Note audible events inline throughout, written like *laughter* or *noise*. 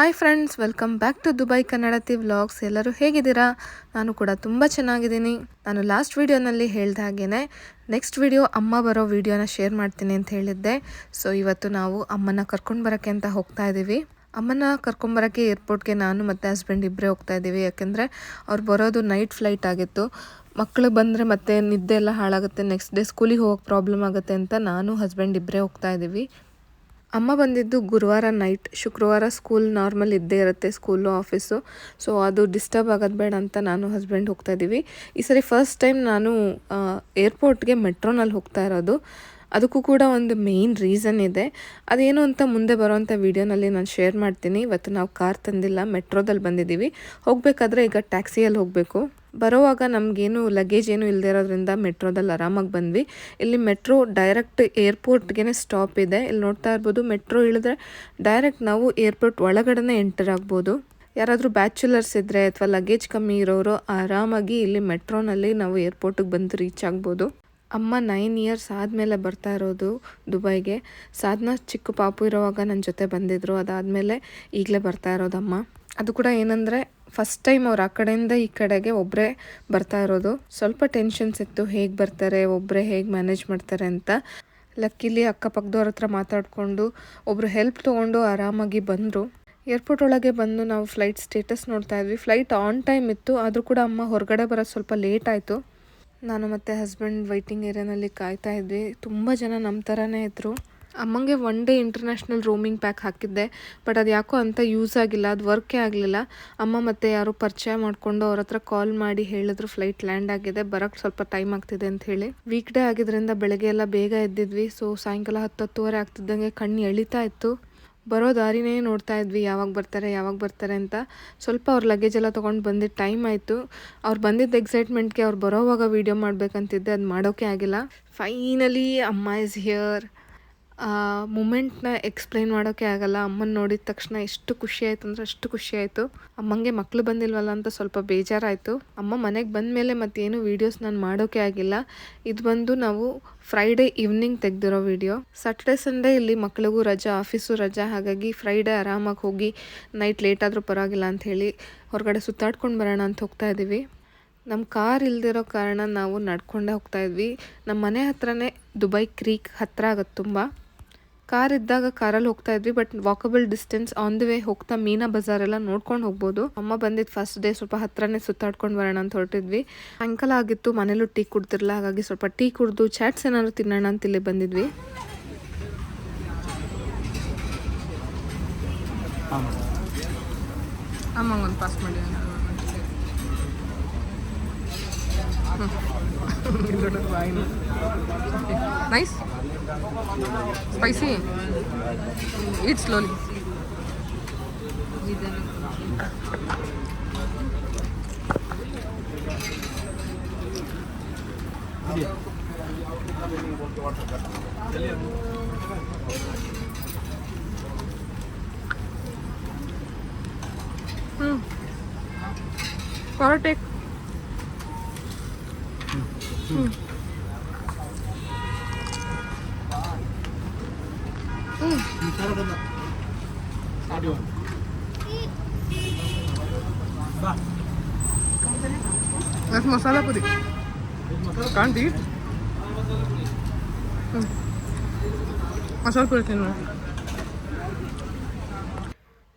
Hi friends welcome back to Dubai Kannadathi vlogs ಎಲ್ಲರೂ ಹೇಗಿದ್ದೀರಾ? ನಾನು ಕೂಡ ತುಂಬ ಚೆನ್ನಾಗಿದ್ದೀನಿ. ನಾನು ಲಾಸ್ಟ್ ವೀಡಿಯೋನಲ್ಲಿ ಹೇಳ್ದ ಹಾಗೇ ನೆಕ್ಸ್ಟ್ ವಿಡಿಯೋ ಅಮ್ಮ ಬರೋ ವೀಡಿಯೋನ ಶೇರ್ ಮಾಡ್ತೀನಿ ಅಂತ ಹೇಳಿದ್ದೆ. ಸೊ ಇವತ್ತು ನಾವು ಅಮ್ಮನ ಕರ್ಕೊಂಡು ಬರೋಕ್ಕೆ ಅಂತ ಹೋಗ್ತಾ ಇದ್ದೀವಿ ಅಮ್ಮನ ಕರ್ಕೊಂಬರೋಕ್ಕೆ ಏರ್ಪೋರ್ಟ್ಗೆ ನಾನು ಮತ್ತು ಹಸ್ಬೆಂಡ್ ಇಬ್ಬರೇ ಹೋಗ್ತಾ ಇದ್ದೀವಿ ಯಾಕೆಂದರೆ ಅವ್ರು ಬರೋದು ನೈಟ್ ಫ್ಲೈಟ್ ಆಗಿತ್ತು. ಮಕ್ಕಳು ಬಂದರೆ ಮತ್ತೆ ನಿದ್ದೆ ಎಲ್ಲ ಹಾಳಾಗುತ್ತೆ. ನೆಕ್ಸ್ಟ್ ಡೇ ಸ್ಕೂಲಿಗೆ ಹೋಗೋಕ್ಕೆ ಪ್ರಾಬ್ಲಮ್ ಆಗುತ್ತೆ ಅಂತ ನಾನು ಹಸ್ಬೆಂಡ್ ಇಬ್ಬರೇ ಹೋಗ್ತಾ ಇದ್ದೀವಿ ಅಮ್ಮ ಬಂದಿದ್ದು ಗುರುವಾರ ನೈಟ್ ಶುಕ್ರವಾರ ಸ್ಕೂಲ್ ನಾರ್ಮಲ್ ಇದ್ದೇ ಇರುತ್ತೆ ಸ್ಕೂಲು ಆಫೀಸು ಸೊ ಅದು ಡಿಸ್ಟರ್ಬ್ ಆಗೋದು ಬೇಡ ಅಂತ ನಾನು ಹಸ್ಬೆಂಡ್ ಹೋಗ್ತಾ ಇದ್ದೀವಿ. ಈ ಸರಿ ಫಸ್ಟ್ ಟೈಮ್ ನಾನು ಏರ್ಪೋರ್ಟ್ಗೆ ಮೆಟ್ರೋನಲ್ಲಿ ಹೋಗ್ತಾ ಇರೋದು. ಅದಕ್ಕೂ ಕೂಡ ಒಂದು ಮೇಯ್ನ್ ರೀಸನ್ ಇದೆ. ಅದೇನು ಅಂತ ಮುಂದೆ ಬರೋವಂಥ ವೀಡಿಯೋನಲ್ಲಿ ನಾನು ಶೇರ್ ಮಾಡ್ತೀನಿ. ಇವತ್ತು ನಾವು ಕಾರ್ ತಂದಿಲ್ಲ ಮೆಟ್ರೋದಲ್ಲಿ ಬಂದಿದ್ದೀವಿ. ಹೋಗಬೇಕಾದ್ರೆ ಈಗ ಟ್ಯಾಕ್ಸಿಯಲ್ಲಿ ಹೋಗಬೇಕು. ಬರೋವಾಗ ನಮಗೇನು ಲಗೇಜ್ ಏನು ಇಲ್ಲದೆ ಇರೋದ್ರಿಂದ ಮೆಟ್ರೋದಲ್ಲಿ ಆರಾಮಾಗಿ ಬಂದ್ವಿ. ಇಲ್ಲಿ ಮೆಟ್ರೋ ಡೈರೆಕ್ಟ್ ಏರ್ಪೋರ್ಟ್ಗೆ ಸ್ಟಾಪ್ ಇದೆ. ಇಲ್ಲಿ ನೋಡ್ತಾ ಇರ್ಬೋದು ಮೆಟ್ರೋ ಇಳಿದ್ರೆ ಡೈರೆಕ್ಟ್ ನಾವು ಏರ್ಪೋರ್ಟ್ ಒಳಗಡೆ ಎಂಟರ್ ಆಗ್ಬೋದು. ಯಾರಾದರೂ ಬ್ಯಾಚುಲರ್ಸ್ ಇದ್ದರೆ ಅಥವಾ ಲಗೇಜ್ ಕಮ್ಮಿ ಇರೋರು ಆರಾಮಾಗಿ ಇಲ್ಲಿ ಮೆಟ್ರೋನಲ್ಲಿ ನಾವು ಏರ್ಪೋರ್ಟಿಗೆ ಬಂದು ರೀಚ್ ಆಗ್ಬೋದು. ಅಮ್ಮ ನೈನ್ ಇಯರ್ಸ್ ಆದಮೇಲೆ ಬರ್ತಾ ಇರೋದು ದುಬೈಗೆ. ಸಾಧನ ಚಿಕ್ಕ ಪಾಪು ಇರೋವಾಗ ನನ್ನ ಜೊತೆ ಬಂದಿದ್ರು. ಅದಾದಮೇಲೆ ಈಗಲೇ ಬರ್ತಾ ಇರೋದು ಅಮ್ಮ ಅದು ಕೂಡ ಏನಂದರೆ ಫಸ್ಟ್ ಟೈಮ್ ಅವ್ರು ಆ ಕಡೆಯಿಂದ ಈ ಕಡೆಗೆ ಒಬ್ಬರೇ ಬರ್ತಾ ಇರೋದು. ಸ್ವಲ್ಪ ಟೆನ್ಷನ್ಸ್ ಇತ್ತು, ಹೇಗೆ ಬರ್ತಾರೆ ಒಬ್ಬರೇ ಹೇಗೆ ಮ್ಯಾನೇಜ್ ಮಾಡ್ತಾರೆ ಅಂತ. ಲಕ್ಕಿಲಿ ಅಕ್ಕಪಕ್ಕದವ್ರ ಹತ್ರ ಮಾತಾಡಿಕೊಂಡು ಒಬ್ಬರು ಹೆಲ್ಪ್ ತೊಗೊಂಡು ಆರಾಮಾಗಿ ಬಂದರು. ಏರ್ಪೋರ್ಟ್ ಒಳಗೆ ಬಂದು ನಾವು ಫ್ಲೈಟ್ ಸ್ಟೇಟಸ್ ನೋಡ್ತಾ ಇದ್ವಿ. ಫ್ಲೈಟ್ ಆನ್ ಟೈಮ್ ಇತ್ತು, ಆದರೂ ಕೂಡ ಅಮ್ಮ ಹೊರಗಡೆ ಬರೋದು ಸ್ವಲ್ಪ ಲೇಟ್ ಆಯಿತು. ನಾನು ಮತ್ತು ಹಸ್ಬೆಂಡ್ ವೈಟಿಂಗ್ ಏರಿಯಾನಲ್ಲಿ ಕಾಯ್ತಾ ಇದ್ವಿ. ತುಂಬ ಜನ ನಮ್ಮ ಥರನೇ ಇದ್ದರು ಅಮ್ಮಂಗೆ one day international roaming pack ಹಾಕಿದ್ದೆ ಬಟ್ ಅದು ಯಾಕೋ ಅಂತ ಯೂಸ್ ಆಗಿಲ್ಲ, ಅದು ವರ್ಕೇ ಆಗಲಿಲ್ಲ. ಅಮ್ಮ ಮತ್ತು ಯಾರೋ ಪರಿಚಯ ಮಾಡಿಕೊಂಡು ಅವ್ರ ಹತ್ರ ಕಾಲ್ ಮಾಡಿ ಹೇಳಿದ್ರು ಫ್ಲೈಟ್ ಲ್ಯಾಂಡ್ ಆಗಿದೆ ಬರೋಕ್ಕೆ ಸ್ವಲ್ಪ ಟೈಮ್ ಆಗ್ತಿದೆ ಅಂತ ಹೇಳಿ. ವೀಕ್ ಡೇ ಆಗಿದ್ದರಿಂದ ಬೆಳಗ್ಗೆ ಎಲ್ಲ ಬೇಗ ಎದ್ದಿದ್ವಿ ಸೊ ಸಾಯಂಕಾಲ ಹತ್ತು ಹತ್ತುವರೆ ಆಗ್ತಿದ್ದಂಗೆ ಕಣ್ಣು ಎಳಿತಾ ಇತ್ತು. ಬರೋ ದಾರಿನೇ ನೋಡ್ತಾ ಇದ್ವಿ, ಯಾವಾಗ ಬರ್ತಾರೆ ಯಾವಾಗ ಬರ್ತಾರೆ ಅಂತ. ಸ್ವಲ್ಪ ಅವ್ರ ಲಗೇಜ್ ಎಲ್ಲ ತೊಗೊಂಡು ಬಂದಿದ್ದು ಟೈಮ್ ಆಯಿತು. ಅವ್ರು ಬಂದಿದ್ದ ಎಕ್ಸೈಟ್ಮೆಂಟ್ಗೆ ಅವ್ರು ಬರೋವಾಗ ವೀಡಿಯೋ ಮಾಡಬೇಕಂತಿದ್ದೆ, ಅದು ಮಾಡೋಕ್ಕೆ ಆಗಿಲ್ಲ. ಫೈನಲಿ ಅಮ್ಮ ಇಸ್ ಹಿಯರ್ ಮೂಮೆಂಟ್ನ ಎಕ್ಸ್ಪ್ಲೈನ್ ಮಾಡೋಕ್ಕೆ ಆಗಲ್ಲ. ಅಮ್ಮನ ನೋಡಿದ ತಕ್ಷಣ ಎಷ್ಟು ಖುಷಿ ಆಯಿತು ಅಂದರೆ ಅಷ್ಟು ಖುಷಿ ಆಯಿತು. ಅಮ್ಮಂಗೆ ಮಕ್ಕಳು ಬಂದಿಲ್ವಲ್ಲ ಅಂತ ಸ್ವಲ್ಪ ಬೇಜಾರಾಯಿತು. ಅಮ್ಮ ಮನೆಗೆ ಬಂದ ಮೇಲೆ ಮತ್ತೇನು ವೀಡಿಯೋಸ್ ನಾನು ಮಾಡೋಕೆ ಆಗಿಲ್ಲ. ಇದು ಬಂದು ನಾವು ಫ್ರೈಡೇ ಈವ್ನಿಂಗ್ ತೆಗೆದಿರೋ ವಿಡಿಯೋ ಸಾಟರ್ಡೆ ಸಂಡೇ ಇಲ್ಲಿ ಮಕ್ಳಿಗೂ ರಜಾ ಆಫೀಸು ರಜಾ. ಹಾಗಾಗಿ ಫ್ರೈಡೇ ಆರಾಮಾಗಿ ಹೋಗಿ ನೈಟ್ ಲೇಟ್ ಆದರೂ ಪರವಾಗಿಲ್ಲ ಹೇಳಿ ಹೊರಗಡೆ ಸುತ್ತಾಡ್ಕೊಂಡು ಬರೋಣ ಅಂತ ಹೋಗ್ತಾ ಇದ್ದೀವಿ ನಮ್ಮ ಕಾರ್ ಇಲ್ದಿರೋ ಕಾರಣ ನಾವು ನಡ್ಕೊಂಡೇ ಹೋಗ್ತಾ ಇದ್ವಿ. ನಮ್ಮ ಮನೆ ಹತ್ರನೇ ದುಬೈ ಕ್ರೀಕ್ ಹತ್ತಿರ ಆಗುತ್ತೆ ತುಂಬ. ಕಾರ್ ಇದ್ದಾಗ ಕಾರಲ್ಲಿ ಹೋಗ್ತಾ ಇದ್ವಿ but walkable distance on the way ಹೋಗ್ತಾ ಮೀನಾ ಬಜಾರ್ ಎಲ್ಲ ನೋಡ್ಕೊಂಡು ಹೋಗ್ಬೋದು. ಅಮ್ಮ ಬಂದಿದ್ದು ಫಸ್ಟ್ ಡೇ ಸ್ವಲ್ಪ ಹತ್ರನೇ ಸುತ್ತಾಡ್ಕೊಂಡು ಬರೋಣ ಅಂತ ಹೊರಟಿದ್ವಿ. ಸಾಯಂಕಾಲ ಆಗಿತ್ತು, ಮನೇಲೂ ಟೀ ಕುಡ್ತಿರ್ಲಿಲ್ಲ ಹಾಗಾಗಿ ಸ್ವಲ್ಪ ಟೀ ಕುಡ್ದು ಚಾಟ್ಸ್ ಏನಾದ್ರು ತಿನ್ನೋಣ ಅಂತ ಇಲ್ಲಿ ಬಂದಿದ್ವಿ. ಅಮ್ಮ ಒಂದು ಪಾಸ್ ಮಾಡಿ ನೈಸ್ ಸ್ಪೈಸಿ ಇಟ್ ಸ್ಲೋಲಿ ಹ್ಞೂ ಟೇಕ್ ಹ್ಞೂ That's ಮಸಾಲ ಪುರಿ ಕಾಂತಿ ಮಸಾಲ. ಮಸಾಲೆ ಪುರಿ ತಿನ್ನು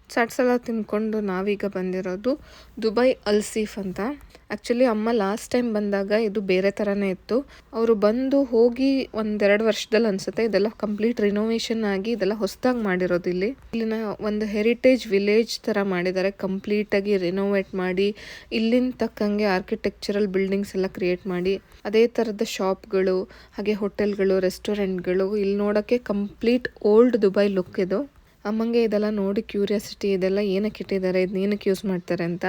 ಚಾಟ್ಸ್ ಎಲ್ಲ ತಿನ್ಕೊಂಡು ನಾವೀಗ ಬಂದಿರೋದು ದುಬೈ ಅಲ್ಸೀಫ್ ಅಂತ. ಆ್ಯಕ್ಚುಲಿ ಅಮ್ಮ ಲಾಸ್ಟ್ ಟೈಮ್ ಬಂದಾಗ ಇದು ಬೇರೆ ಥರನೇ ಇತ್ತು. ಅವರು ಬಂದು ಹೋಗಿ ಒಂದೆರಡು ವರ್ಷದಲ್ಲಿ ಅನಿಸುತ್ತೆ, ಇದೆಲ್ಲ ಕಂಪ್ಲೀಟ್ ರಿನೋವೇಷನ್ ಆಗಿ ಇದೆಲ್ಲ ಹೊಸದಾಗಿ ಮಾಡಿರೋದು ಇಲ್ಲಿ. ಇಲ್ಲಿನ ಒಂದು ಹೆರಿಟೇಜ್ ವಿಲೇಜ್ ಥರ ಮಾಡಿದ್ದಾರೆ ಕಂಪ್ಲೀಟಾಗಿ ರಿನೋವೇಟ್ ಮಾಡಿ, ಇಲ್ಲಿನ ತಕ್ಕಂಗೆ ಆರ್ಕಿಟೆಕ್ಚರಲ್ ಬಿಲ್ಡಿಂಗ್ಸ್ ಎಲ್ಲ ಕ್ರಿಯೇಟ್ ಮಾಡಿ. ಅದೇ ಥರದ ಶಾಪ್ಗಳು ಹಾಗೆ ಹೋಟೆಲ್ಗಳು ರೆಸ್ಟೋರೆಂಟ್ಗಳು ಇಲ್ಲಿ ನೋಡೋಕ್ಕೆ ಕಂಪ್ಲೀಟ್ ಓಲ್ಡ್ ದುಬೈ ಲುಕ್ ಇದು. ಅಮ್ಮಂಗೆ ಇದೆಲ್ಲ ನೋಡಿ ಕ್ಯೂರಿಯಾಸಿಟಿ ಇದೆಲ್ಲ ಏನಕ್ಕೆ ಇಟ್ಟಿದ್ದಾರೆ ಇದನ್ನ ಏನಕ್ಕೆ ಯೂಸ್ ಮಾಡ್ತಾರೆ ಅಂತ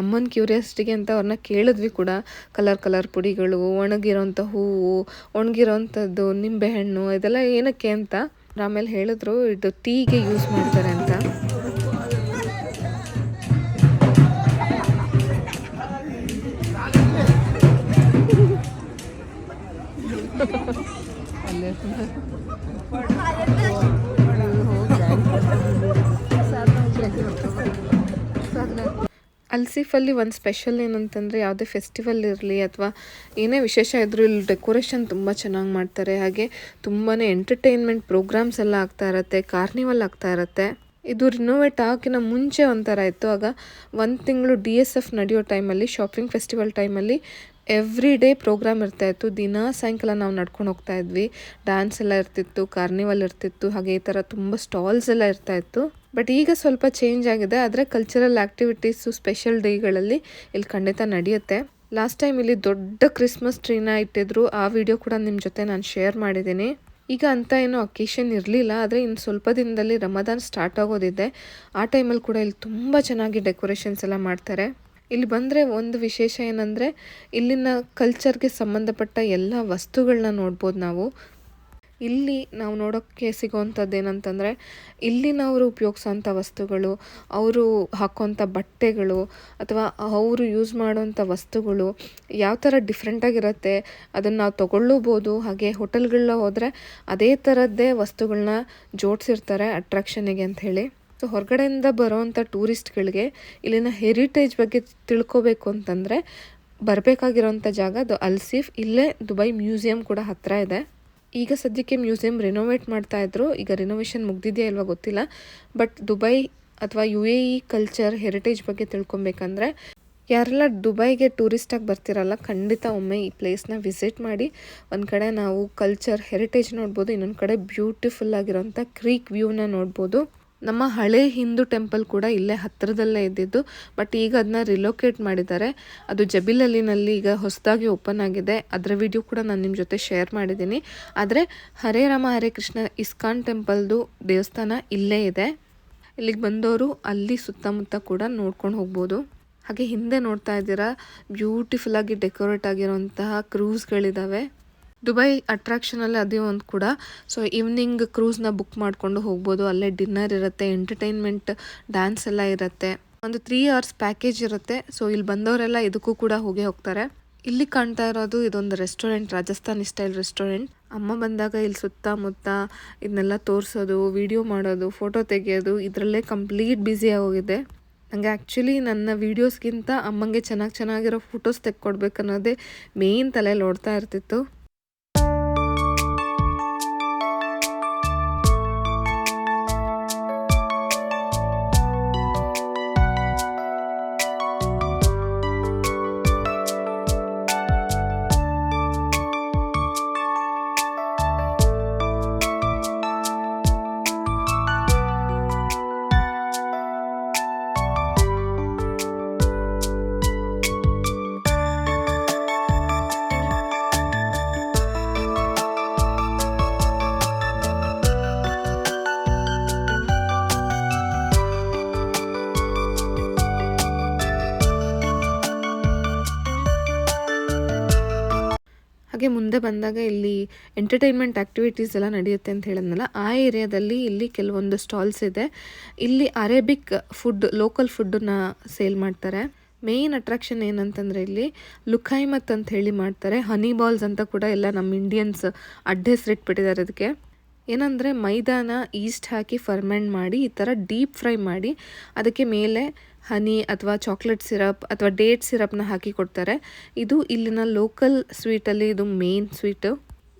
ಅಮ್ಮನ ಕ್ಯೂರಿಯಾಸಿಟಿಗೆ ಅಂತ ಅವ್ರನ್ನ ಕೇಳಿದ್ವಿ ಕೂಡ. ಕಲರ್ ಕಲರ್ ಪುಡಿಗಳು, ಒಣಗಿರೋಂಥ ಹೂವು, ಒಣಗಿರೋಂಥದ್ದು, ನಿಂಬೆಹಣ್ಣು ಇದೆಲ್ಲ ಏನಕ್ಕೆ ಅಂತ ಆಮೇಲೆ ಹೇಳಿದ್ರು, ಇದು ಟೀಗೆ ಯೂಸ್ ಮಾಡ್ತಾರೆ ಅಂತ. ಅಲ್ಲೇ ಅಲ್ಸಿಫಲ್ಲಿ ಒಂದು ಸ್ಪೆಷಲ್ ಏನಂತಂದರೆ ಯಾವುದೇ ಫೆಸ್ಟಿವಲ್ ಇರಲಿ ಅಥವಾ ಏನೇ ವಿಶೇಷ ಇದ್ದರೂ ಇಲ್ಲಿ ಡೆಕೋರೇಷನ್ ತುಂಬ ಚೆನ್ನಾಗಿ ಮಾಡ್ತಾರೆ. ಹಾಗೆ ತುಂಬಾ ಎಂಟರ್ಟೈನ್ಮೆಂಟ್ ಪ್ರೋಗ್ರಾಮ್ಸ್ ಎಲ್ಲ ಆಗ್ತಾ ಇರುತ್ತೆ ಕಾರ್ನಿವಲ್ ಆಗ್ತಾ ಇರುತ್ತೆ. ಇದು ರಿನೋವೇಟ್ ಆಗೋಕ್ಕಿಂತ ಮುಂಚೆ ಒಂಥರ ಇತ್ತು. ಆಗ ಒಂದು ತಿಂಗಳು ಡಿ ಎಸ್ ಎಫ್ ನಡೆಯೋ ಟೈಮಲ್ಲಿ ಶಾಪಿಂಗ್ ಫೆಸ್ಟಿವಲ್ ಟೈಮಲ್ಲಿ ಎವ್ರಿ ಡೇ ಪ್ರೋಗ್ರಾಮ್ ಇರ್ತಾ ಇತ್ತು. ದಿನ ಸಾಯಂಕಾಲ ನಾವು ನಡ್ಕೊಂಡು ಹೋಗ್ತಾ ಇದ್ವಿ. ಡ್ಯಾನ್ಸ್ ಎಲ್ಲ ಇರ್ತಿತ್ತು ಕಾರ್ನಿವಲ್ ಇರ್ತಿತ್ತು, ಹಾಗೆ ಈ ಥರ ತುಂಬ ಸ್ಟಾಲ್ಸ್ ಎಲ್ಲ ಇರ್ತಾ ಇತ್ತು. ಬಟ್ ಈಗ ಸ್ವಲ್ಪ ಚೇಂಜ್ ಆಗಿದೆ. ಆದರೆ ಕಲ್ಚರಲ್ ಆ್ಯಕ್ಟಿವಿಟೀಸು ಸ್ಪೆಷಲ್ ಡೇಗಳಲ್ಲಿ ಇಲ್ಲಿ ಖಂಡಿತ ನಡೆಯುತ್ತೆ. ಲಾಸ್ಟ್ ಟೈಮ್ ಇಲ್ಲಿ ದೊಡ್ಡ ಕ್ರಿಸ್ಮಸ್ ಟ್ರೀನ ಇಟ್ಟಿದ್ರು. ಆ ವಿಡಿಯೋ ಕೂಡ ನಿಮ್ಮ ಜೊತೆ ನಾನು ಶೇರ್ ಮಾಡಿದ್ದೀನಿ. ಈಗ ಅಂತ ಏನೋ ಅಕೇಶನ್ ಇರಲಿಲ್ಲ. ಆದರೆ ಇನ್ನು ಸ್ವಲ್ಪ ದಿನದಲ್ಲಿ ರಮದಾನ್ ಸ್ಟಾರ್ಟ್ ಆಗೋದಿದೆ. ಆ ಟೈಮಲ್ಲಿ ಕೂಡ ಇಲ್ಲಿ ತುಂಬ ಚೆನ್ನಾಗಿ ಡೆಕೋರೇಷನ್ಸ್ ಎಲ್ಲ ಮಾಡ್ತಾರೆ. ಇಲ್ಲಿ ಬಂದರೆ ಒಂದು ವಿಶೇಷ ಏನಂದರೆ ಇಲ್ಲಿನ ಕಲ್ಚರ್ಗೆ ಸಂಬಂಧಪಟ್ಟ ಎಲ್ಲ ವಸ್ತುಗಳನ್ನ ನೋಡ್ಬೋದು ನಾವು. ಇಲ್ಲಿ ನಾವು ನೋಡೋಕ್ಕೆ ಸಿಗುವಂಥದ್ದು ಏನಂತಂದರೆ ಇಲ್ಲಿನವರು ಉಪಯೋಗಿಸೋಂಥ ವಸ್ತುಗಳು, ಅವರು ಹಾಕೋಂಥ ಬಟ್ಟೆಗಳು, ಅಥವಾ ಅವರು ಯೂಸ್ ಮಾಡುವಂಥ ವಸ್ತುಗಳು ಯಾವ ಥರ ಡಿಫ್ರೆಂಟಾಗಿರುತ್ತೆ, ಅದನ್ನು ನಾವು ತೊಗೊಳ್ಳೂಬೋದು, ಹಾಗೆ ಹೋಟೆಲ್ಗಳನ್ನ ಹೋದರೆ ಅದೇ ಥರದ್ದೇ ವಸ್ತುಗಳನ್ನ ಜೋಡಿಸಿರ್ತಾರೆ ಅಟ್ರಾಕ್ಷನಿಗೆ ಅಂತ ಹೇಳಿ ಸೊ, ಹೊರಗಡೆಯಿಂದ ಬರೋವಂಥ ಟೂರಿಸ್ಟ್ಗಳಿಗೆ ಇಲ್ಲಿನ ಹೆರಿಟೇಜ್ ಬಗ್ಗೆ ತಿಳ್ಕೊಬೇಕು ಅಂತಂದರೆ, ಬರಬೇಕಾಗಿರೋಂಥ ಜಾಗ ಅದು ಅಲ್ಸೀಫ್, ಇಲ್ಲೇ ದುಬೈ ಮ್ಯೂಸಿಯಂ ಕೂಡ ಹತ್ತಿರ ಇದೆ. ಈಗ ಸದ್ಯಕ್ಕೆ ಮ್ಯೂಸಿಯಂ ರಿನೋವೇಟ್ ಮಾಡ್ತಾ ಇದ್ರು. ಈಗ ರಿನೋವೇಷನ್ ಮುಗ್ದಿದೆಯಾ ಇಲ್ವಾ ಗೊತ್ತಿಲ್ಲ. ಬಟ್ ದುಬೈ ಅಥವಾ U A E culture heritage ಬಗ್ಗೆ ತಿಳ್ಕೊಬೇಕಂದ್ರೆ, ಯಾರೆಲ್ಲ ದುಬೈಗೆ ಟೂರಿಸ್ಟಾಗಿ ಬರ್ತಿರಲ್ಲ, ಖಂಡಿತ ಒಮ್ಮೆ ಈ ಪ್ಲೇಸ್ನ ವಿಸಿಟ್ ಮಾಡಿ. ಒಂದು ಕಡೆ ನಾವು ಕಲ್ಚರ್ ಹೆರಿಟೇಜ್ ನೋಡ್ಬೋದು, ಇನ್ನೊಂದು ಕಡೆ ಬ್ಯೂಟಿಫುಲ್ ಆಗಿರೋಂಥ ಕ್ರೀಕ್ ವ್ಯೂನ ನೋಡ್ಬೋದು. ನಮ್ಮ ಹಳೆ ಹಿಂದೂ ಟೆಂಪಲ್ ಕೂಡ ಇಲ್ಲೇ ಹತ್ತಿರದಲ್ಲೇ ಇದ್ದಿದ್ದು, ಬಟ್ ಈಗ ಅದನ್ನ ರಿಲೋಕೇಟ್ ಮಾಡಿದ್ದಾರೆ. ಅದು ಜಬಿಲಲ್ಲಿನಲ್ಲಿ ಈಗ ಹೊಸದಾಗಿ ಓಪನ್ ಆಗಿದೆ. ಅದರ ವಿಡಿಯೋ ಕೂಡ ನಾನು ನಿಮ್ಮ ಜೊತೆ ಶೇರ್ ಮಾಡಿದ್ದೀನಿ. ಆದರೆ ಹರೇ ರಾಮ, ಹರೇ ಕೃಷ್ಣ ಇಸ್ಕಾನ್ ಟೆಂಪಲ್ದು ದೇವಸ್ಥಾನ ಇಲ್ಲೇ ಇದೆ. ಇಲ್ಲಿಗೆ ಬಂದವರು ಅಲ್ಲಿ ಸುತ್ತಮುತ್ತ ಕೂಡ ನೋಡ್ಕೊಂಡು ಹೋಗ್ಬೋದು. ಹಾಗೆ ಹಿಂದೆ ನೋಡ್ತಾ ಇದ್ದೀರಾ ಬ್ಯೂಟಿಫುಲ್ ಆಗಿ ಡೆಕೋರೇಟ್ ಆಗಿರುವಂತಹ ಕ್ರೂಸ್ಗಳಿದ್ದಾವೆ ದುಬೈ ಅಟ್ರಾಕ್ಷನಲ್ಲಿ ಅದೇ ಒಂದು ಕೂಡ. ಸೊ ಈವ್ನಿಂಗ್ ಕ್ರೂಸ್ನ ಬುಕ್ ಮಾಡಿಕೊಂಡು ಹೋಗ್ಬೋದು. ಅಲ್ಲೇ ಡಿನ್ನರ್ ಇರುತ್ತೆ ಎಂಟರ್ಟೈನ್ಮೆಂಟ್ ಡ್ಯಾನ್ಸ್ ಎಲ್ಲ ಇರುತ್ತೆ. ಒಂದು ತ್ರೀ ಅವರ್ಸ್ ಪ್ಯಾಕೇಜ್ ಇರುತ್ತೆ. ಸೊ ಇಲ್ಲಿ ಬಂದವರೆಲ್ಲ ಇದಕ್ಕೂ ಕೂಡ ಹೋಗಿ ಹೋಗ್ತಾರೆ. ಇಲ್ಲಿ ಕಾಣ್ತಾ ಇರೋದು ಇದೊಂದು ರೆಸ್ಟೋರೆಂಟ್ ರಾಜಸ್ಥಾನಿ ಸ್ಟೈಲ್ ರೆಸ್ಟೋರೆಂಟ್ ಅಮ್ಮ ಬಂದಾಗ ಇಲ್ಲಿ ಸುತ್ತಮುತ್ತ ಇದನ್ನೆಲ್ಲ ತೋರಿಸೋದು ವಿಡಿಯೋ ಮಾಡೋದು ಫೋಟೋ ತೆಗೆಯೋದು, ಇದರಲ್ಲೇ ಕಂಪ್ಲೀಟ್ ಬ್ಯುಸಿ ಆಗೋಗಿದೆ. ನನಗೆ ಆ್ಯಕ್ಚುಲಿ ನನ್ನ ವೀಡಿಯೋಸ್ಗಿಂತ ಅಮ್ಮಂಗೆ ಚೆನ್ನಾಗಿ ಚೆನ್ನಾಗಿರೋ ಫೋಟೋಸ್ ತೆಕ್ಕೊಡ್ಬೇಕನ್ನೋದೇ ಮೇಯ್ನ್ ತಲೆಯಲ್ಲಿ ಓಡ್ತಾ ಇರ್ತಿತ್ತು. ಹಾಗೆ ಮುಂದೆ ಬಂದಾಗ ಇಲ್ಲಿ ಎಂಟರ್ಟೈನ್ಮೆಂಟ್ ಆ್ಯಕ್ಟಿವಿಟೀಸ್ ಎಲ್ಲ ನಡೆಯುತ್ತೆ ಅಂತ ಹೇಳಿದ್ನಲ್ಲ, ಆ ಏರಿಯಾದಲ್ಲಿ ಇಲ್ಲಿ ಕೆಲವೊಂದು ಸ್ಟಾಲ್ಸ್ ಇದೆ. ಇಲ್ಲಿ ಅರೇಬಿಕ್ ಫುಡ್ ಲೋಕಲ್ ಫುಡ್ಡನ್ನ ಸೇಲ್ ಮಾಡ್ತಾರೆ. ಮೇಯ್ನ್ ಅಟ್ರಾಕ್ಷನ್ ಏನಂತಂದರೆ ಇಲ್ಲಿ ಲುಖೈಮತ್ ಅಂತ ಹೇಳಿ ಮಾಡ್ತಾರೆ. ಹನಿ ಬಾಲ್ಸ್ ಅಂತ ಕೂಡ ಎಲ್ಲ ನಮ್ಮ ಇಂಡಿಯನ್ಸ್ ಅಡ್ಡ ಹೆಸರಿಟ್ಬಿಟ್ಟಿದ್ದಾರೆ ಅದಕ್ಕೆ. ಏನಂದರೆ ಮೈದಾನ ಈಸ್ಟ್ ಹಾಕಿ ಫರ್ಮೆಂಟ್ ಮಾಡಿ ಈ ಥರ ಡೀಪ್ ಫ್ರೈ ಮಾಡಿ ಅದಕ್ಕೆ ಮೇಲೆ ಹನಿ ಅಥವಾ ಚಾಕ್ಲೇಟ್ ಸಿರಪ್ ಅಥವಾ ಡೇಟ್ ಸಿರಪ್ನ ಹಾಕಿ ಕೊಡ್ತಾರೆ. ಇದು ಇಲ್ಲಿನ ಲೋಕಲ್ ಸ್ವೀಟಲ್ಲಿ ಇದು ಮೇನ್ ಸ್ವೀಟು.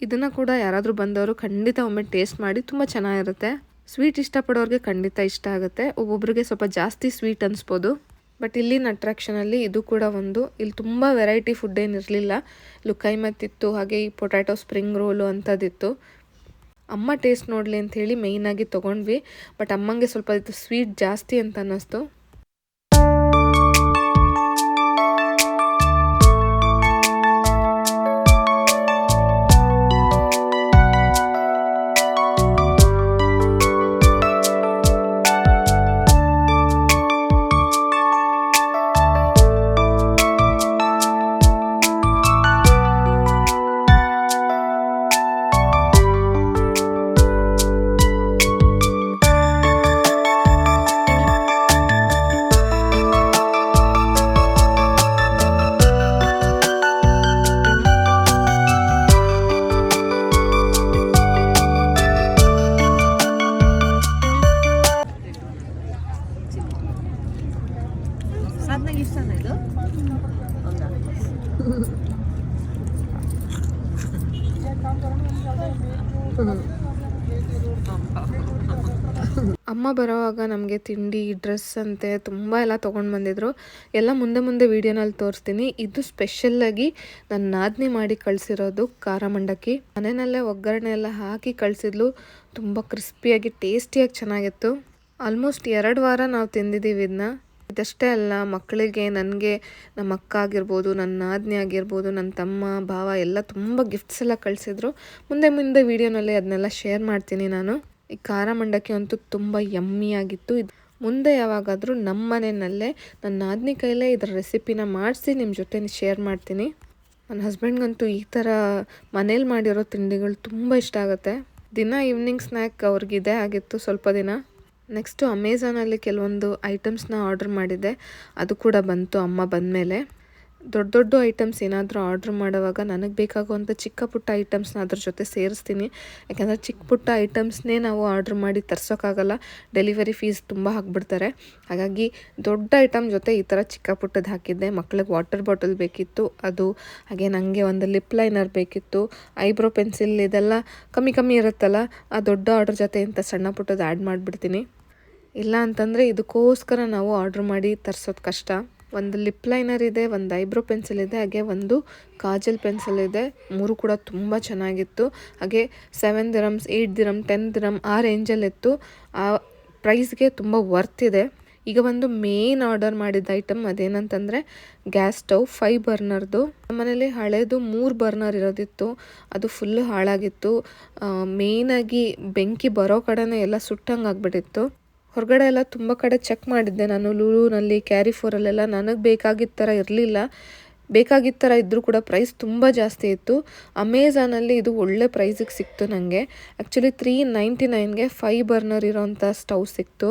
ಇದನ್ನು ಕೂಡ ಯಾರಾದರೂ ಬಂದವರು ಖಂಡಿತ ಒಮ್ಮೆ ಟೇಸ್ಟ್ ಮಾಡಿ ತುಂಬ ಚೆನ್ನಾಗಿರುತ್ತೆ. ಸ್ವೀಟ್ ಇಷ್ಟಪಡೋರಿಗೆ ಖಂಡಿತ ಇಷ್ಟ ಆಗುತ್ತೆ. ಒಬ್ಬೊಬ್ರಿಗೆ ಸ್ವಲ್ಪ ಜಾಸ್ತಿ ಸ್ವೀಟ್ ಅನಿಸ್ಬೋದು. ಬಟ್ ಇಲ್ಲಿನ ಅಟ್ರಾಕ್ಷನಲ್ಲಿ ಇದು ಕೂಡ ಒಂದು. ಇಲ್ಲಿ ತುಂಬ ವೆರೈಟಿ ಫುಡ್ ಏನಿರಲಿಲ್ಲ. ಲುಕೈಮತ್ತಿತ್ತು ಹಾಗೆ ಈ ಪೊಟ್ಯಾಟೊ ಸ್ಪ್ರಿಂಗ್ ರೋಲು ಅಂಥದ್ದಿತ್ತು. ಅಮ್ಮ ಟೇಸ್ಟ್ ನೋಡಲಿ ಅಂಥೇಳಿ ಮೇಯ್ನಾಗಿ ತೊಗೊಂಡ್ವಿ. ಬಟ್ ಅಮ್ಮಂಗೆ ಸ್ವಲ್ಪ ಇದು ಸ್ವೀಟ್ ಜಾಸ್ತಿ ಅಂತ ಅನ್ನಿಸ್ತು. *laughs* ಅಮ್ಮ ಬರೋವಾಗ ನಮಗೆ ತಿಂಡಿ ಡ್ರೆಸ್ ಅಂತೆ ತುಂಬ ಎಲ್ಲ ತೊಗೊಂಡು ಬಂದಿದ್ರು. ಎಲ್ಲ ಮುಂದೆ ಮುಂದೆ ವೀಡಿಯೋನಲ್ಲಿ ತೋರಿಸ್ತೀನಿ. ಇದು ಸ್ಪೆಷಲ್ಲಾಗಿ ನನ್ನ ನಾದ್ನಿ ಮಾಡಿ ಕಳಿಸಿರೋದು ಖಾರ ಮಂಡಕ್ಕಿ ಮನೆಯಲ್ಲೇ ಒಗ್ಗರಣೆ ಎಲ್ಲ ಹಾಕಿ ಕಳಿಸಿದ್ಲು. ತುಂಬ ಕ್ರಿಸ್ಪಿಯಾಗಿ ಟೇಸ್ಟಿಯಾಗಿ ಚೆನ್ನಾಗಿತ್ತು. ಆಲ್ಮೋಸ್ಟ್ ಎರಡು ವಾರ ನಾವು ತಿಂದಿದ್ದೀವಿ ಇದನ್ನ ಇದಷ್ಟೇ ಅಲ್ಲ, ಮಕ್ಕಳಿಗೆ, ನನಗೆ ನಮ್ಮ ಅಕ್ಕ ಆಗಿರ್ಬೋದು ನನ್ನ ನಾದ್ನಿ ಆಗಿರ್ಬೋದು ನನ್ನ ತಮ್ಮ, ಭಾವ ಎಲ್ಲ ತುಂಬ ಗಿಫ್ಟ್ಸ್ ಎಲ್ಲ ಕಳಿಸಿದ್ರು. ಮುಂದೆ ಮುಂದೆ ವೀಡಿಯೋನಲ್ಲಿ ಅದನ್ನೆಲ್ಲ ಶೇರ್ ಮಾಡ್ತೀನಿ ನಾನು. ಈ ಖಾರ ಮಂಡಕ್ಕಿ ಅಂತೂ ತುಂಬ ಯಮ್ಮಿಯಾಗಿತ್ತು ಇದು ಮುಂದೆ ಯಾವಾಗಾದರೂ ನಮ್ಮ ಮನೆಯಲ್ಲೇ ನನ್ನ ನಾದ್ನಿ ಕೈಲೇ ಇದರ ರೆಸಿಪಿನ ಮಾಡಿಸಿ ನಿಮ್ಮ ಜೊತೆ ಶೇರ್ ಮಾಡ್ತೀನಿ. ನನ್ನ ಹಸ್ಬೆಂಡ್ಗಂತೂ ಈ ಥರ ಮನೇಲಿ ಮಾಡಿರೋ ತಿಂಡಿಗಳು ತುಂಬ ಇಷ್ಟ ಆಗುತ್ತೆ. ದಿನ ಈವ್ನಿಂಗ್ ಸ್ನ್ಯಾಕ್ ಅವ್ರಿಗಿದೆ, ಆಗಿತ್ತು ಸ್ವಲ್ಪ ದಿನ. ನೆಕ್ಸ್ಟು ಅಮೆಝಾನಲ್ಲಿ ಕೆಲವೊಂದು ಐಟಮ್ಸ್ನ ಆರ್ಡ್ರ್ ಮಾಡಿದ್ದೆ. ಅದು ಕೂಡ ಬಂತು ಅಮ್ಮ ಬಂದಮೇಲೆ. ದೊಡ್ಡ ದೊಡ್ಡ ಐಟಮ್ಸ್ ಏನಾದರೂ ಆರ್ಡ್ರ್ ಮಾಡುವಾಗ ನನಗೆ ಬೇಕಾಗುವಂಥ ಚಿಕ್ಕ ಪುಟ್ಟ ಐಟಮ್ಸ್ನ ಅದ್ರ ಜೊತೆ ಸೇರಿಸ್ತೀನಿ. ಯಾಕಂದರೆ ಚಿಕ್ಕ ಪುಟ್ಟ ಐಟಮ್ಸ್ನೇ ನಾವು ಆರ್ಡ್ರ್ ಮಾಡಿ ತರ್ಸೋಕ್ಕಾಗಲ್ಲ ಡೆಲಿವರಿ ಫೀಸ್ ತುಂಬ ಹಾಕ್ಬಿಡ್ತಾರೆ ಹಾಗಾಗಿ ದೊಡ್ಡ ಐಟಮ್ ಜೊತೆ ಈ ಥರ ಚಿಕ್ಕ ಪುಟ್ಟದ್ದು ಹಾಕಿದ್ದೆ. ಮಕ್ಳಿಗೆ ವಾಟರ್ ಬಾಟಲ್ ಬೇಕಿತ್ತು, ಅದು ಹಾಗೆ ನನಗೆ ಒಂದು ಲಿಪ್ ಲೈನರ್ ಬೇಕಿತ್ತು ಐಬ್ರೋ ಪೆನ್ಸಿಲ್ ಇದೆಲ್ಲ ಕಮ್ಮಿ ಕಮ್ಮಿ ಇರುತ್ತಲ್ಲ, ಆ ದೊಡ್ಡ ಆರ್ಡ್ರ್ ಜೊತೆ ಇಂಥ ಸಣ್ಣ ಪುಟ್ಟದ್ದು ಆ್ಯಡ್ ಮಾಡಿಬಿಡ್ತೀನಿ. ಇಲ್ಲ ಅಂತಂದರೆ ಇದಕ್ಕೋಸ್ಕರ ನಾವು ಆರ್ಡ್ರ್ ಮಾಡಿ ತರಿಸೋದು ಕಷ್ಟ. ಒಂದು ಲಿಪ್ ಲೈನರ್ ಇದೆ, ಒಂದು ಐಬ್ರೋ ಪೆನ್ಸಿಲ್ ಇದೆ, ಹಾಗೆ ಒಂದು ಕಾಜಲ್ ಪೆನ್ಸಿಲ್ ಇದೆ. ಮೂರು ಕೂಡ ತುಂಬ ಚೆನ್ನಾಗಿತ್ತು. ಹಾಗೆ seven dirhams eight dirham ten dirham ಆ ರೇಂಜಲ್ಲಿತ್ತು ಆ ಪ್ರೈಸ್ಗೆ ತುಂಬ ವರ್ತ್ ಇದೆ. ಈಗ ಒಂದು ಮೇನ್ ಆರ್ಡರ್ ಮಾಡಿದ ಐಟಮ್ ಅದೇನಂತಂದರೆ ಗ್ಯಾಸ್ ಸ್ಟವ್ ಫೈವ್ ಬರ್ನರ್ದು ನಮ್ಮನೇಲಿ ಹಳೇದು ಮೂರು ಬರ್ನರ್ ಇರೋದಿತ್ತು. ಅದು ಫುಲ್ ಹಾಳಾಗಿತ್ತು. ಮೇಯ್ನಾಗಿ ಬೆಂಕಿ ಬರೋ ಕಡೆನೇ ಎಲ್ಲ ಸುಟ್ಟಂಗೆ ಆಗ್ಬಿಟ್ಟಿತ್ತು. ಹೊರಗಡೆ ಎಲ್ಲ ತುಂಬ ಕಡೆ ಚೆಕ್ ಮಾಡಿದ್ದೆ ನಾನು. ಲೂಲೂನಲ್ಲಿ ಕ್ಯಾರಿ ಫೋರಲ್ಲೆಲ್ಲ ನನಗೆ ಬೇಕಾಗಿದ್ದ ಥರ ಇರಲಿಲ್ಲ. ಬೇಕಾಗಿದ್ದ ಥರ ಇದ್ದರೂ ಕೂಡ ಪ್ರೈಸ್ ತುಂಬ ಜಾಸ್ತಿ ಇತ್ತು. ಅಮೇಝಾನಲ್ಲಿ ಇದು ಒಳ್ಳೆ ಪ್ರೈಸಿಗೆ ಸಿಕ್ತು ನನಗೆ ಆ್ಯಕ್ಚುಲಿ ತ್ರೀ ನೈಂಟಿ ನೈನ್ಗೆ ಫೈ ಬರ್ನರ್ ಇರೋವಂಥ ಸ್ಟವ್ ಸಿಕ್ತು.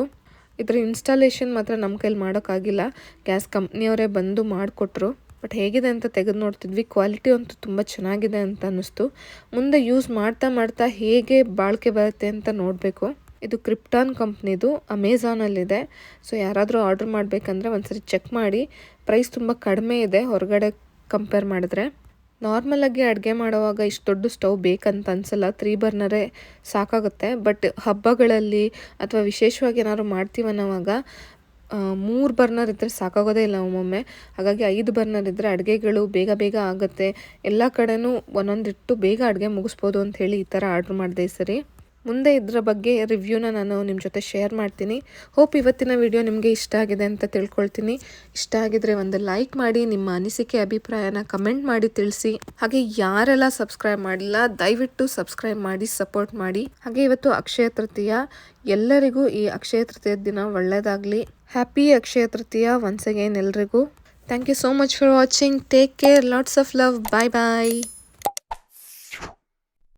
ಇದರ ಇನ್ಸ್ಟಾಲೇಷನ್ ಮಾತ್ರ ನಮ್ಮ ಕೈಲಿ ಮಾಡೋಕ್ಕಾಗಿಲ್ಲ ಗ್ಯಾಸ್ ಕಂಪ್ನಿಯವರೇ ಬಂದು ಮಾಡಿಕೊಟ್ರು. ಬಟ್ ಹೇಗಿದೆ ಅಂತ ತೆಗೆದು ನೋಡ್ತಿದ್ವಿ. ಕ್ವಾಲಿಟಿ ಅಂತೂ ತುಂಬ ಚೆನ್ನಾಗಿದೆ ಅಂತ ಅನ್ನಿಸ್ತು. ಮುಂದೆ ಯೂಸ್ ಮಾಡ್ತಾ ಮಾಡ್ತಾ ಹೇಗೆ ಬಾಳಿಕೆ ಬರುತ್ತೆ ಅಂತ ನೋಡಬೇಕು. ಇದು ಕ್ರಿಪ್ಟಾನ್ ಕಂಪ್ನಿದು ಅಮೆಝಾನಲ್ಲಿದೆ ಸೊ ಯಾರಾದರೂ ಆರ್ಡ್ರ್ ಮಾಡಬೇಕಂದ್ರೆ ಒಂದ್ಸರಿ ಚೆಕ್ ಮಾಡಿ. ಪ್ರೈಸ್ ತುಂಬ ಕಡಿಮೆ ಇದೆ, ಹೊರಗಡೆ ಕಂಪೇರ್ ಮಾಡಿದ್ರೆ. ನಾರ್ಮಲಾಗಿ ಅಡುಗೆ ಮಾಡುವಾಗ ಇಷ್ಟು ದೊಡ್ಡ ಸ್ಟವ್ ಬೇಕಂತ ಅನ್ಸಲ್ಲ, ತ್ರೀ ಬರ್ನರೇ ಸಾಕಾಗುತ್ತೆ. ಬಟ್ ಹಬ್ಬಗಳಲ್ಲಿ ಅಥವಾ ವಿಶೇಷವಾಗಿ ಏನಾದ್ರು ಮಾಡ್ತೀವಿ ಅನ್ನೋವಾಗ ಮೂರು ಬರ್ನರ್ ಇದ್ದರೆ ಸಾಕಾಗೋದೇ ಇಲ್ಲ ಒಮ್ಮೊಮ್ಮೆ. ಹಾಗಾಗಿ ಐದು ಬರ್ನರ್ ಇದ್ದರೆ ಅಡುಗೆಗಳು ಬೇಗ ಬೇಗ ಆಗುತ್ತೆ. ಎಲ್ಲ ಕಡೆನೂ ಒಂದೊಂದಿಟ್ಟು ಬೇಗ ಅಡುಗೆ ಮುಗಿಸ್ಬೋದು ಅಂತ ಹೇಳಿ ಈ ಥರ ಆರ್ಡ್ರ್ ಮಾಡಿದೆ ಸರಿ. ಮುಂದೆ ಇದರ ಬಗ್ಗೆ ರಿವ್ಯೂನ ನಾನು ನಿಮ್ಮ ಜೊತೆ ಶೇರ್ ಮಾಡ್ತೀನಿ. ಹೋಪ್ ಇವತ್ತಿನ ವಿಡಿಯೋ ನಿಮಗೆ ಇಷ್ಟ ಆಗಿದೆ ಅಂತ ತಿಳ್ಕೊಳ್ತೀನಿ. ಇಷ್ಟ ಆಗಿದ್ರೆ ಒಂದು ಲೈಕ್ ಮಾಡಿ, ನಿಮ್ಮ ಅನಿಸಿಕೆ, ಅಭಿಪ್ರಾಯನ ಕಮೆಂಟ್ ಮಾಡಿ ತಿಳಿಸಿ. ಹಾಗೆ ಯಾರೆಲ್ಲ ಸಬ್ಸ್ಕ್ರೈಬ್ ಮಾಡಿಲ್ಲ, ದಯವಿಟ್ಟು ಸಬ್ಸ್ಕ್ರೈಬ್ ಮಾಡಿ ಸಪೋರ್ಟ್ ಮಾಡಿ. ಹಾಗೆ ಇವತ್ತು ಅಕ್ಷಯ ತೃತೀಯ. ಎಲ್ಲರಿಗೂ ಈ ಅಕ್ಷಯ ತೃತೀಯ ದಿನ ಒಳ್ಳೆಯದಾಗಲಿ happy Akshaya Tritiya once again ಎಲ್ರಿಗೂ. Thank you so much for watching take care lots of love bye bye